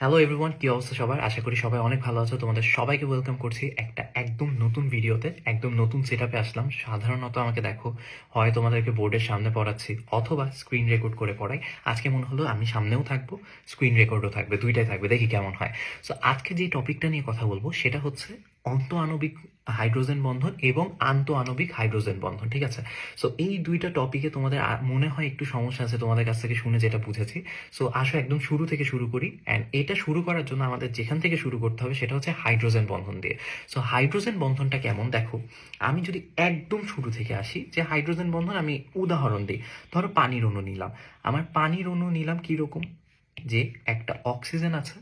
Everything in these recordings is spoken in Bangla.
হ্যালো এভরিওয়ান কী অবস্থা সবাই আশা করি সবাই অনেক ভালো আছো। তোমাদের সবাইকে ওয়েলকাম করছি একটা একদম নতুন ভিডিওতে একদম নতুন সেট আসলাম। সাধারণত আমাকে দেখো, হয় তোমাদেরকে বোর্ডের সামনে পড়াচ্ছি অথবা স্ক্রিন রেকর্ড করে পড়াই। আজকে মনে হলো আমি সামনেও থাকব স্ক্রিন রেকর্ডও থাকবে, দুইটাই থাকবে, দেখি কেমন হয়। সো আজকে যে টপিকটা নিয়ে কথা বলব, সেটা হচ্ছে অন্ত আণবিক হাইড্রোজেন বন্ধন এবং আন্ত আণবিক হাইড্রোজেন বন্ধন, ঠিক আছে? সো এই দুইটা টপিকে তোমাদের মনে হয় একটু সমস্যা আছে তোমাদের কাছ থেকে শুনে যেটা বুঝেছি। সো আসো একদম শুরু থেকে শুরু করি। অ্যান্ড এটা শুরু করার জন্য আমাদের যেখান থেকে শুরু করতে হবে সেটা হচ্ছে হাইড্রোজেন বন্ধন দিয়ে। সো হাইড্রোজেন বন্ধনটা কেমন? দেখো, আমি যদি একদম শুরু থেকে আসি, যে হাইড্রোজেন বন্ধন আমি উদাহরণ দিই। ধরো পানির অণু নিলাম। আমার পানির অণু নিলাম কীরকম? যে একটা অক্সিজেন আছে,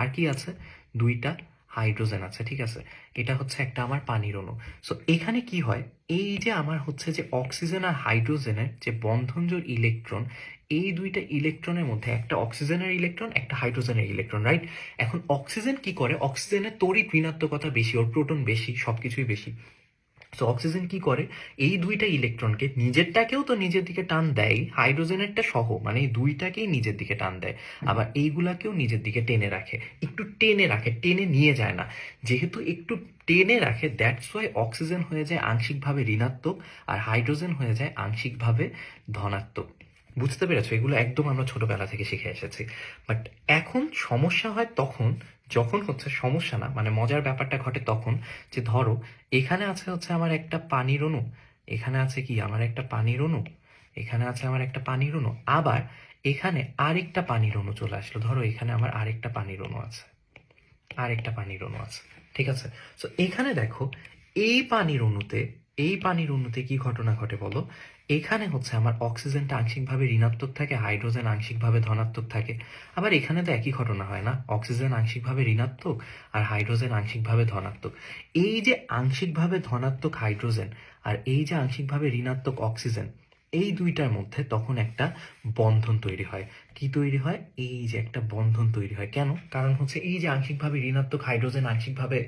আর কি আছে? দুইটা হাইড্রোজেন আছে, ঠিক আছে? এটা হচ্ছে একটা আমার পানির অণু। সো এখানে কি হয়? এই যে আমার হচ্ছে যে অক্সিজেন আর হাইড্রোজেনের যে বন্ধনজোর ইলেকট্রন, এই দুইটা ইলেকট্রনের মধ্যে একটা অক্সিজেনের ইলেকট্রন, একটা হাইড্রোজেনের ইলেকট্রন রাইট এখন অক্সিজেন কি করে? অক্সিজেনের তড়িৎ ঋণাত্মকতা বেশি, ওর প্রোটন বেশি, সবকিছুই বেশি। সো অক্সিজেন কি করে? এই দুইটা ইলেকট্রনকে নিজেরটাকেও তো নিজের দিকে টান দেয় হাইড্রোজেনেরটা সহ মানে এই দুইটাকেই নিজের দিকে টান দেয়। আবার এইগুলাকেও নিজের দিকে টেনে রাখে। একটু টেনে রাখে, টেনে নিয়ে যায় না। যেহেতু একটু টেনে রাখে দ্যাটস ওয়াই অক্সিজেন হয়ে যায় আংশিকভাবে ঋণাত্মক আর হাইড্রোজেন হয়ে যায় আংশিকভাবে ধনাত্মক। বুঝতে পেরেছ? এগুলো একদম আমরা ছোটবেলা থেকে শিখে এসেছি। বাট এখন সমস্যা হয় তখন যখন হচ্ছে সমস্যা না মানে মজার ব্যাপারটা ঘটে তখন যে ধরো, এখানে আছে হচ্ছে আমার একটা পানির অণু এখানে আছে কি আমার একটা পানির অণু এখানে আছে আমার একটা পানির অণু আবার এখানে আরেকটা পানির অণু চলে আসলো। ধরো এখানে আমার আরেকটা পানির অণু আছে, আরেকটা পানির অণু আছে, ঠিক আছে? সো এখানে দেখো, এই পানির অণুতে এই পানির অণুতে কি ঘটনা ঘটে বলো? এখানে হচ্ছে আমার অক্সিজেনটা আংশিকভাবে ঋণাত্মক থাকে, হাইড্রোজেন আংশিকভাবে ধনাত্মক থাকে। আবার এখানে তো একই ঘটনা হয় না, অক্সিজেন আংশিকভাবে ঋণাত্মক আর হাইড্রোজেন আংশিকভাবে ধনাত্মক। এই যে আংশিকভাবে ধনাত্মক হাইড্রোজেন আর এই যে আংশিকভাবে ঋণাত্মক অক্সিজেন, এই দুইটার মধ্যে তখন একটা বন্ধন তৈরি হয়। কি তৈরি হয়? এই যে একটা বন্ধন তৈরি হয়। কেন? কারণ হচ্ছে এই যে আংশিকভাবে ঋণাত্মক হাইড্রোজেন আংশিকভাবে,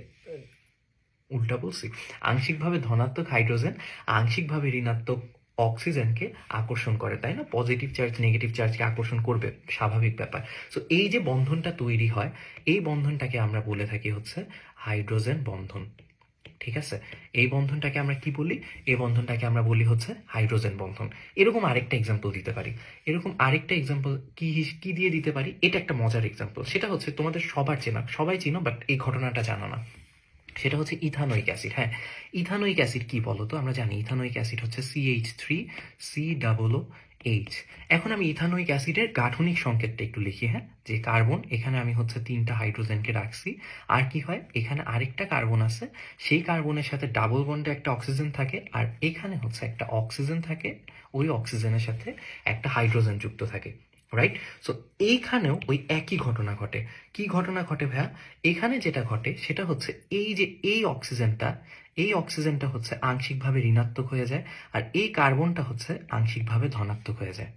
উল্টা বলছি, আংশিকভাবে ধনাত্মক হাইড্রোজেন, আংশিকভাবে ঋণাত্মক অক্সিজেনকে আকর্ষণ করে, তাই না? পজিটিভ চার্জ নেগেটিভ চার্জকে আকর্ষণ করবে, স্বাভাবিক ব্যাপার। সো এই যে বন্ধনটা তৈরি হয়, এই বন্ধনটাকে আমরা বলে থাকি হচ্ছে হাইড্রোজেন বন্ধন, ঠিক আছে? এই বন্ধনটাকে আমরা কি বলি? এই বন্ধনটাকে আমরা বলি হচ্ছে হাইড্রোজেন বন্ধন। এরকম আরেকটা এক্সাম্পল দিতে পারি। এরকম আরেকটা এক্সাম্পল কি কি দিয়ে দিতে পারি? এটা একটা মজার এক্সাম্পল সেটা হচ্ছে তোমাদের সবার চেনা, সবাই চিনো বাট এই ঘটনাটা জানো না। সেটা হচ্ছে ইথানোইক অ্যাসিড। হ্যাঁ ইথানোইক অ্যাসিড কি বলতো? আমরা জানি ইথানোইক অ্যাসিড হচ্ছে CH three C double H এখন আমি ইথানোইক অ্যাসিডের গাঠনিক সংকেতটা একটু লিখি হ্যাঁ? যে কার্বন, এখানে আমি হচ্ছে তিনটা হাইড্রোজেনকে রাখছি। আর কি হয়? এখানে আরেকটা কার্বন আছে, সেই কার্বনের সাথে ডাবল বন্ডে একটা অক্সিজেন থাকে, আর এখানে হচ্ছে একটা অক্সিজেন থাকে, ওই অক্সিজেনের সাথে একটা হাইড্রোজেন যুক্ত থাকে। রাইট সো এইখানেও ওই একই ঘটনা ঘটে। কি ঘটনা ঘটে ভাইয়া? এখানে যেটা ঘটে, সেটা হচ্ছে এই যে এই অক্সিজেনটা এই অক্সিজেনটা হচ্ছে আংশিকভাবে ঋণাত্মক হয়ে যায় আর এই কার্বনটা হচ্ছে আংশিকভাবে ধনাত্মক হয়ে যায়।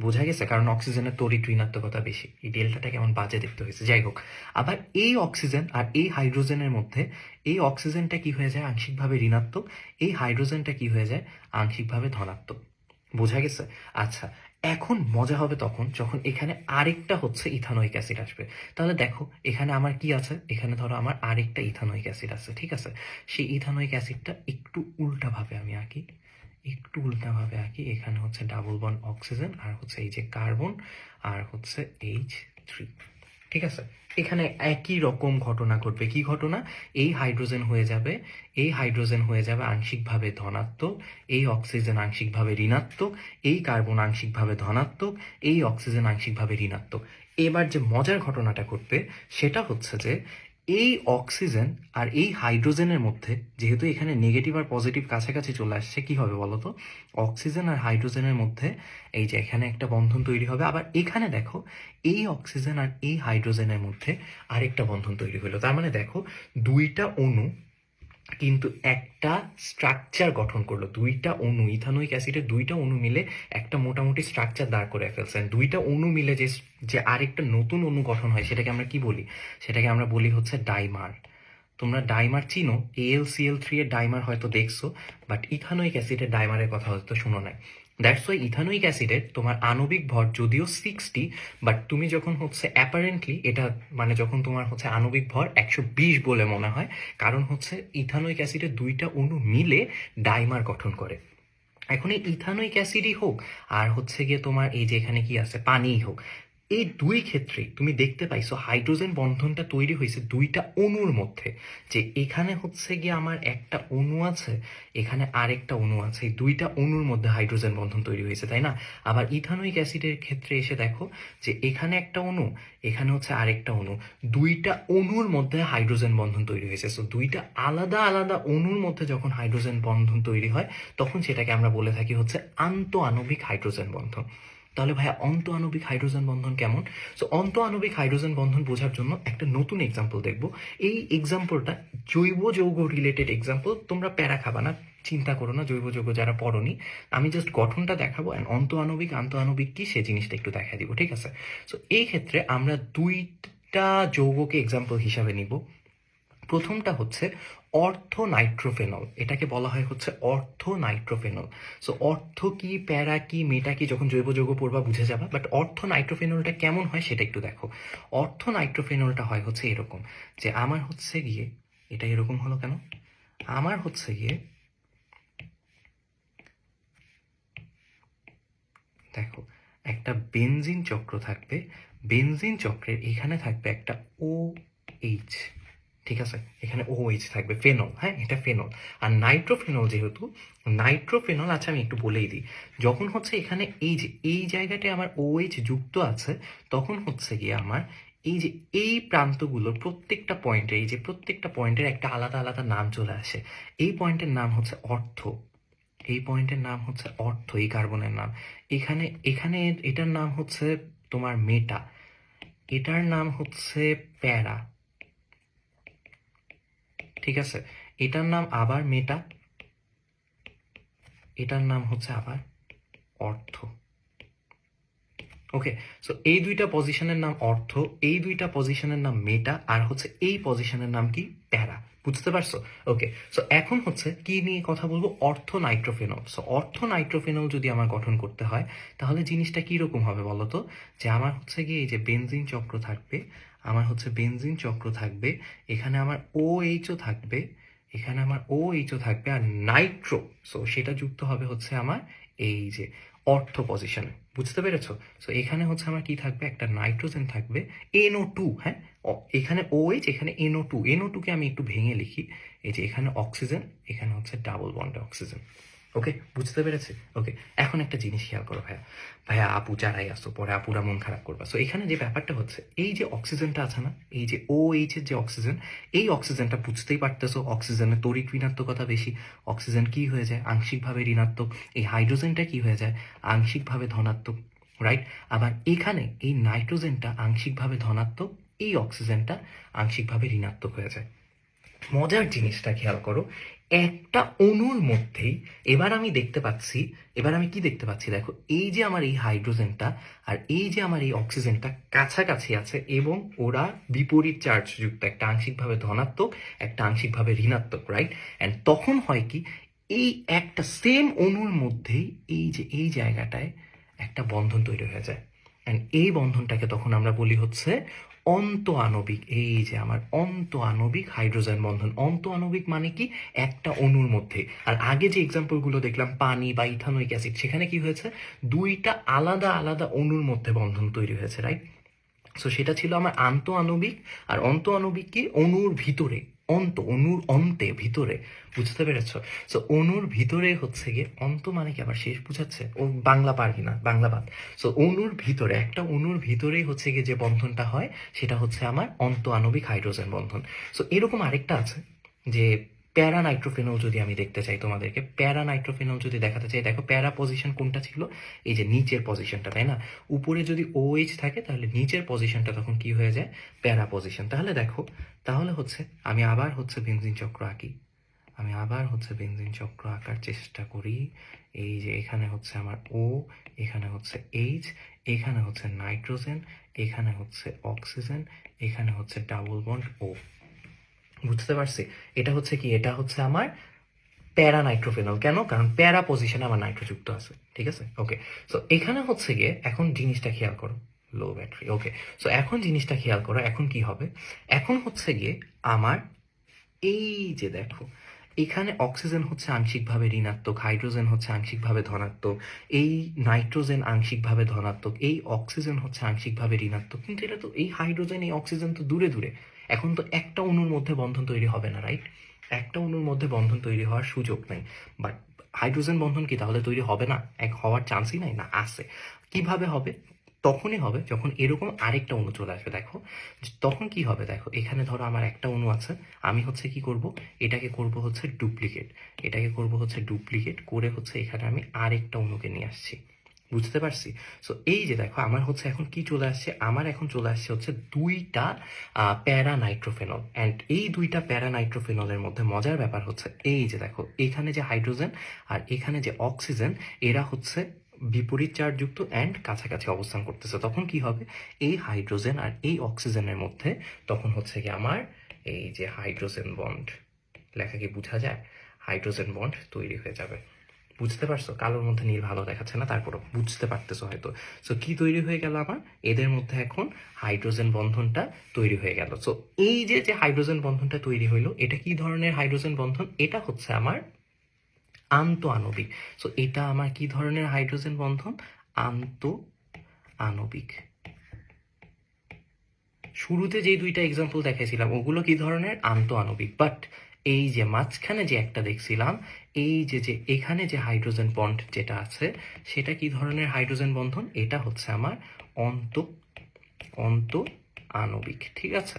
বোঝা গেছে? কারণ অক্সিজেনের তড়িৎ ঋণাত্মকতা বেশি। এই ডেল্টাটা কেমন বাজে দেখতে হয়েছে। যাই হোক, আবার এই অক্সিজেন আর এই হাইড্রোজেনের মধ্যে, এই অক্সিজেনটা কি হয়ে যায়? আংশিকভাবে ঋণাত্মক। এই হাইড্রোজেনটা কি হয়ে যায়? আংশিকভাবে ধনাত্মক। বোঝা গেছে? আচ্ছা এখন মজা হবে তখন যখন এখানে আরেকটা হচ্ছে ইথানোইক অ্যাসিড আসবে। তাহলে দেখো, এখানে আমার কি আছে? এখানে ধরো আমার আরেকটা ইথানোয়িক অ্যাসিড আছে, ঠিক আছে? সেই ইথানোইক অ্যাসিডটা একটু উল্টাভাবে আমি আঁকি, একটু উল্টাভাবে আঁকি। এখানে হচ্ছে ডাবল বন অক্সিজেন, আর হচ্ছে এই যে কার্বন, আর হচ্ছে এইচ থ্রি। ঠিক আছে? এখানে একই রকম ঘটনা ঘটবে। কি ঘটনা? এই হাইড্রোজেন হয়ে যাবে, এই হাইড্রোজেন হয়ে যাবে আংশিকভাবে ধনাত্মক, এই অক্সিজেন আংশিকভাবে ঋণাত্মক, এই কার্বন আংশিকভাবে ধনাত্মক, এই অক্সিজেন আংশিকভাবে ঋণাত্মক। এবার যে মজার ঘটনাটা ঘটবে, সেটা হচ্ছে যে এই অক্সিজেন আর এই হাইড্রোজেনের মধ্যে, যেহেতু এখানে নেগেটিভ আর পজিটিভ কাছাকাছি চলে আসছে, কি হবে বলতো? অক্সিজেন আর হাইড্রোজেনের মধ্যে, এই যে এখানে একটা বন্ধন তৈরি হবে, আবার এখানে দেখো, এই অক্সিজেন আর এই হাইড্রোজেনের মধ্যে আরেকটা বন্ধন তৈরি হলো। তার মানে দেখো, দুইটা অণু কিন্তু একটা স্ট্রাকচার গঠন করল। দুইটা অণু ইথানোইক অ্যাসিডের দুইটা অণু মিলে একটা মোটামুটি স্ট্রাকচার দাঁড় করে ফেলছেন দুইটা অণু মিলে যে যে আরেকটা নতুন অণু গঠন হয়, সেটাকে আমরা কি বলি? সেটাকে আমরা বলি হচ্ছে ডাইমার। তোমরা ডাইমার চিনো? এএল সিএল থ্রি এর ডাইমার হয়তো দেখছ বাট ইথানোইক অ্যাসিডের ডাইমারের কথা হয়তো শুনো নাই। দ্যাটস ওয়াই ইথানোইক অ্যাসিডের তোমার আণবিক ভর যদিও সিক্সটি বাট তুমি যখন হচ্ছে অ্যাপারেন্টলি এটা মানে যখন তোমার হচ্ছে আণবিক ভর একশো বিশ বলে মনে হয়, কারণ হচ্ছে ইথানোইক অ্যাসিডের দুইটা অণু মিলে ডাইমার গঠন করে। এখন এই ইথানোইক অ্যাসিডই হোক, আর হচ্ছে গিয়ে তোমার এই যে এখানে কি আছে, পানিই হোক এই দুই ক্ষেত্রেই তুমি দেখতে পাইছো হাইড্রোজেন বন্ধনটা তৈরি হয়েছে দুইটা অণুর মধ্যে। যে এখানে হচ্ছে গিয়ে আমার একটা অণু আছে, এখানে আরেকটা অণু আছে। এই দুইটা অণুর মধ্যে হাইড্রোজেন বন্ধন তৈরি হয়েছে, তাই না? আবার ইথানোইক অ্যাসিডের ক্ষেত্রে এসে দেখো যে এখানে একটা অণু, এখানে হচ্ছে আরেকটা অণু। দুইটা অণুর মধ্যে হাইড্রোজেন বন্ধন তৈরি হয়েছে। সো দুইটা আলাদা আলাদা অণুর মধ্যে যখন হাইড্রোজেন বন্ধন তৈরি হয়, তখন সেটাকে আমরা বলে থাকি হচ্ছে আন্ত আণবিক হাইড্রোজেন বন্ধন। তাহলে ভাইয়া অন্ত আণবিক হাইড্রোজেন বন্ধন কেমন? সো অন্ত আণবিক হাইড্রোজেন বন্ধন বোঝার জন্য একটা নতুন এক্সাম্পল দেখব। এই এক্সাম্পলটা জৈব যৌগ রিলেটেড এক্সাম্পল তোমরা প্যারা খাবা না, চিন্তা করো না জৈব যৌগ যারা পড়নি। আমি জাস্ট গঠনটা দেখাবো অ্যান্ড অন্ত আণবিক আন্ত আণবিক কি, সে জিনিসটা একটু দেখা দিব, ঠিক আছে? সো এই ক্ষেত্রে আমরা দুইটা যৌগকে এক্সাম্পল হিসাবে নিব। প্রথমটা হচ্ছে অর্থ নাইট্রোফেনল এটাকে বলা হয় হচ্ছে অর্থ নাইট্রোফেনল সো অর্থ কি, প্যারা কি, মেটা কি, যখন জৈব যৌগ পড়বা বুঝে যাবা বাট অর্থ নাইট্রোফেনলটা কেমন হয় সেটা একটু দেখো। অর্থ নাইট্রোফেনলটা হয় হচ্ছে এরকম যে আমার হচ্ছে গিয়ে, এটা এরকম হলো কেন? আমার হচ্ছে গিয়ে, দেখো, একটা বেনজিন চক্র থাকবে। বেনজিন চক্রের এখানে থাকবে একটা ও এইচ ঠিক আছে? এখানে ও এইচ থাকবে ফেনল হ্যাঁ? এটা ফেনল আর নাইট্রোফেনল যেহেতু নাইট্রোফেনল আচ্ছা আমি একটু বলেই দিই। যখন হচ্ছে এখানে এই যে, এই জায়গাটায় আমার ও এইচ যুক্ত আছে, তখন হচ্ছে গিয়ে আমার এই যে, এই প্রান্তগুলোর প্রত্যেকটা পয়েন্টে এই যে প্রত্যেকটা পয়েন্টের একটা আলাদা আলাদা নাম চলে আসে। এই পয়েন্টের নাম হচ্ছে অর্থ। এই পয়েন্টের নাম হচ্ছে অর্থ, এই কার্বনের নাম। এখানে এখানে এটার নাম হচ্ছে তোমার মেটা এটার নাম হচ্ছে প্যারা। ঠিক আছে? এটার নাম আবার মেটা। এটার নাম হচ্ছে আবার অর্থ। ওকে সো এই দুইটা পজিশনের নাম অর্থ, এই দুইটা পজিশনের নাম মেটা, আর হচ্ছে এই পজিশনের নাম কি? প্যারা। বুঝতে পারছ? ওকে সো এখন হচ্ছে কি নিয়ে কথা বলব? অর্থ নাইট্রোফেনল। সো অর্থ নাইট্রোফেনল যদি আমার গঠন করতে হয়, তাহলে জিনিসটা কি রকম হবে বলতো যে আমার হচ্ছে গিয়ে এই যে বেনজিন চক্র থাকবে আমার হচ্ছে বেনজিন চক্র থাকবে, এখানে আমার ও এইচও থাকবে, এখানে আমার ও এইচও থাকবে আর নাইট্রো সো সেটা যুক্ত হবে হচ্ছে আমার এই যে অর্থ পজিশনে বুঝতে পেরেছ? সো এখানে হচ্ছে আমার কি থাকবে? একটা নাইট্রোজেন থাকবে এনও টু হ্যাঁ? এখানে ও এইচ এখানে এনও টু এনও টুকে আমি একটু ভেঙে লিখি, এই যে এখানে অক্সিজেন এখানে হচ্ছে ডাবল বন্ডে অক্সিজেন ওকে বুঝতে পেরেছি? ওকে এখন একটা জিনিস খেয়াল করো ভাইয়া। ভাইয়া, আপু যারাই আসো, পরে আপুরা মন খারাপ করবা। সো এখানে যে ব্যাপারটা হচ্ছে, এই যে অক্সিজেনটা আছে না, এই যে ও এইচ এর যে অক্সিজেন এই অক্সিজেনটা বুঝতেই পারতেছো অক্সিজেনের তড়িৎ ঋণাত্মকতা বেশি। অক্সিজেন কি হয়ে যায়? আংশিকভাবে ঋণাত্মক। এই হাইড্রোজেনটা কি হয়ে যায়? আংশিকভাবে ধনাত্মক রাইট আবার এখানে এই নাইট্রোজেনটা আংশিকভাবে ধনাত্মক, এই অক্সিজেনটা আংশিকভাবে ঋণাত্মক হয়ে যায়। মজার জিনিসটা খেয়াল করো একটা অণুর মধ্যেই এবার আমি দেখতে পাচ্ছি, এবার আমি কি দেখতে পাচ্ছি? দেখো, এই যে আমার এই হাইড্রোজেনটা আর এই যে আমার এই অক্সিজেনটা কাছাকাছি আছে এবং ওরা বিপরীত চার্জ যুক্ত একটা আংশিকভাবে ধনাত্মক, একটা আংশিকভাবে ঋণাত্মক রাইট অ্যান্ড তখন হয় কি, এই একটা সেম অণুর মধ্যেই এই যে, এই জায়গাটায় একটা বন্ধন তৈরি হয়ে যায়। অ্যান্ড এই বন্ধনটাকে তখন আমরা বলি হচ্ছে অন্ত আণবিক এই যে আমার অন্ত আণবিক হাইড্রোজেন বন্ধন অন্ত আণবিক মানে কি? একটা অণুর মধ্যে। আর আগে যে এক্সাম্পলগুলো দেখলাম, পানি বা ইথানোইক অ্যাসিড সেখানে কি হয়েছে? দুইটা আলাদা আলাদা অণুর মধ্যে বন্ধন তৈরি হয়েছে রাইট সো সেটা ছিল আমার আন্ত আণবিক আর অন্ত আণবিক কি? অণুর ভিতরে। অন্ত অনুর অন্তে ভিতরে, বুঝতে পেরেছ? সো অনুর ভিতরে হচ্ছে গিয়ে, অন্ত মানে কি আবার শেষ বুঝাচ্ছে? ও বাংলা পারি না বাংলা বাদ। সো অনুর ভিতরে, একটা অনুর ভিতরেই হচ্ছে গিয়ে যে বন্ধনটা হয়, সেটা হচ্ছে আমার অন্ত আণবিক হাইড্রোজেন বন্ধন। সো এরকম আরেকটা আছে যে প্যারা নাইট্রোফেনল যদি আমি দেখতে চাই তোমাদেরকে প্যারা নাইট্রোফেনল যদি দেখাতে চাই, দেখো প্যারা পজিশন কোনটা ছিল? এই যে নিচের পজিশনটা তাই না? উপরে যদি ও এইচ থাকে, তাহলে নিচের পজিশনটা তখন কি হয়ে যায়? প্যারা পজিশন তাহলে দেখো, তাহলে হচ্ছে আমি আবার হচ্ছে বেনজিন চক্র আঁকি। আমি আবার হচ্ছে বেনজিন চক্র আঁকার চেষ্টা করি। এই যে এখানে হচ্ছে আমার ও এখানে হচ্ছে এইচ এখানে হচ্ছে নাইট্রোজেন, এখানে হচ্ছে অক্সিজেন, এখানে হচ্ছে ডাবল বন্ড ও বুঝতে পারছি। এটা হচ্ছে কি? এটা হচ্ছে আমার প্যারা নাইট্রোফেনল। কেন? কারণ প্যারা পজিশনে আমার নাইট্রোযুক্ত আছে। ঠিক আছে? ওকে সো এখানে হচ্ছে গিয়ে এখন জিনিসটা খেয়াল করো। লো ব্যাটারি ওকে সো এখন জিনিসটা খেয়াল করো, এখন কি হবে? এখন হচ্ছে গিয়ে আমার এই যে দেখো, এখানে অক্সিজেন হচ্ছে আংশিকভাবে ঋণাত্মক হাইড্রোজেন হচ্ছে আংশিকভাবে ধনাত্মক, এই নাইট্রোজেন আংশিকভাবে ধনাত্মক, এই অক্সিজেন হচ্ছে আংশিকভাবে ঋণাত্মক। কিন্তু এটা তো, এই হাইড্রোজেন এই অক্সিজেন তো দূরে দূরে। এখন তো একটা অণুর মধ্যে বন্ধন তৈরি হবে না রাইট একটা অণুর মধ্যে বন্ধন তৈরি হওয়ার সুযোগ নেই। বাট হাইড্রোজেন বন্ধন কি তাহলে তৈরি হবে না? এক হওয়ার চান্সই নাই? না, আছে। কীভাবে হবে? তখনই হবে যখন এরকম আরেকটা অণু চলে আসবে। দেখো তখন কি হবে? দেখো, এখানে ধরো আমার একটা অণু আছে। আমি হচ্ছে কি করব? এটাকে করব হচ্ছে ডুপ্লিকেট এটাকে করব হচ্ছে ডুপ্লিকেট করে হচ্ছে এখানে আমি আরেকটা অণুকে নিয়ে আসছি। বুঝতে পারছি। সো এই যে দেখো, আমার হচ্ছে এখন কি চলে আসছে? আমার এখন চলে আসছে হচ্ছে দুইটা প্যারা নাইট্রোফেনল অ্যান্ড এই দুইটা প্যারা নাইট্রোফেনলের মধ্যে মজার ব্যাপার হচ্ছে, এই যে দেখো, এখানে যে হাইড্রোজেন আর এখানে যে অক্সিজেন, এরা হচ্ছে বিপরীত চার্জযুক্ত অ্যান্ড কাছাকাছি অবস্থান করতেছে। তখন কি হবে? এই হাইড্রোজেন আর এই অক্সিজেনের মধ্যে তখন হচ্ছে কি আমার এই যে হাইড্রোজেন বন্ড, লেখা কি বোঝা যায়? হাইড্রোজেন বন্ড তৈরি হয়ে যাবে। বুঝতে পারছ? কালোর মধ্যে নীল ভালো দেখাচ্ছে না, তারপরও বুঝতে পারতেছো হয়তো। সো কি তৈরি হয়ে গেল আমার? এদের মধ্যে এখন হাইড্রোজেন বন্ধনটা তৈরি হয়ে গেল। সো এই যে যে হাইড্রোজেন বন্ধনটা তৈরি হইল, এটা কি ধরনের হাইড্রোজেন বন্ধন? এটা হচ্ছে আমার আন্ত আণবিক সো এটা আমার কি ধরনের হাইড্রোজেন বন্ধন? আন্ত আণবিক শুরুতে যে দুইটা এক্সাম্পল দেখাইছিলাম, ওগুলো কি ধরনের? আন্ত আণবিক বাট এই যে মাঝখানে যে একটা দেখছিলাম, এই যে যে এখানে যে হাইড্রোজেন বন্ড যেটা আছে, সেটা কি ধরনের হাইড্রোজেন বন্ধন? এটা হচ্ছে আমার অন্ত অন্ত আণবিক, ঠিক আছে?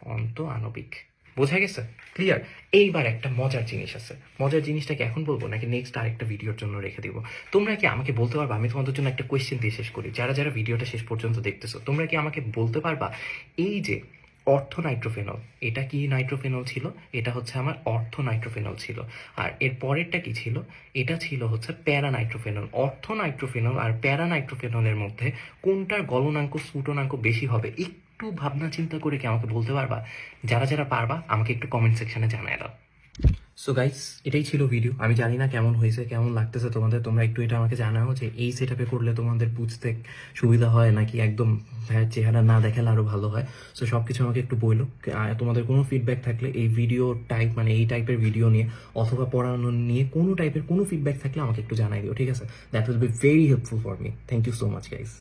অন্ত আণবিক। বোঝা গেছে? ক্লিয়ার এইবার একটা মজার জিনিস আছে। মজার জিনিসটাকে এখন বলব, নাকি নেক্সট আরেকটা ভিডিওর জন্য রেখে দিব? তোমরা কি আমাকে বলতে পারবা? আমি তোমাদের জন্য একটা কোয়েশ্চেন দিয়ে শেষ করি। যারা যারা ভিডিওটা শেষ পর্যন্ত দেখতেছো, তোমরা কি আমাকে বলতে পারবা? এই যে অর্থ নাইট্রোফেনল এটা কি নাইট্রোফেনল ছিল? এটা হচ্ছে আমার অর্থ নাইট্রোফেনল ছিল। আর এর পরেরটা কি ছিল? এটা ছিল হচ্ছে প্যারা নাইট্রোফেনল অর্থ নাইট্রোফেনল আর প্যারা নাইট্রোফেনলের মধ্যে কোনটার গলনাঙ্ক, স্ফুটনাঙ্ক বেশি হবে? একটু ভাবনা চিন্তা করে কি আমাকে বলতে পারবা? যারা যারা পারবা, আমাকে একটু কমেন্ট সেকশনে জানায় দাও। সো গাইস এটাই ছিল ভিডিও আমি জানি না কেমন হয়েছে, কেমন লাগতেছে তোমাদের। তোমরা একটু এটা আমাকে জানাও যে এই সেট করলে তোমাদের বুঝতে সুবিধা হয় নাকি একদম ভাইয়ের চেহারা না দেখালে আরও ভালো হয়। সো সব কিছু আমাকে একটু বইলো। তোমাদের কোনো ফিডব্যাক থাকলে এই ভিডিও টাইপ মানে এই টাইপের ভিডিও নিয়ে, অথবা পড়ানো নিয়ে কোনো টাইপের কোনো ফিডব্যাক থাকলে আমাকে একটু জানাই দিও, ঠিক আছে? That will be very helpful for me thank you so much guys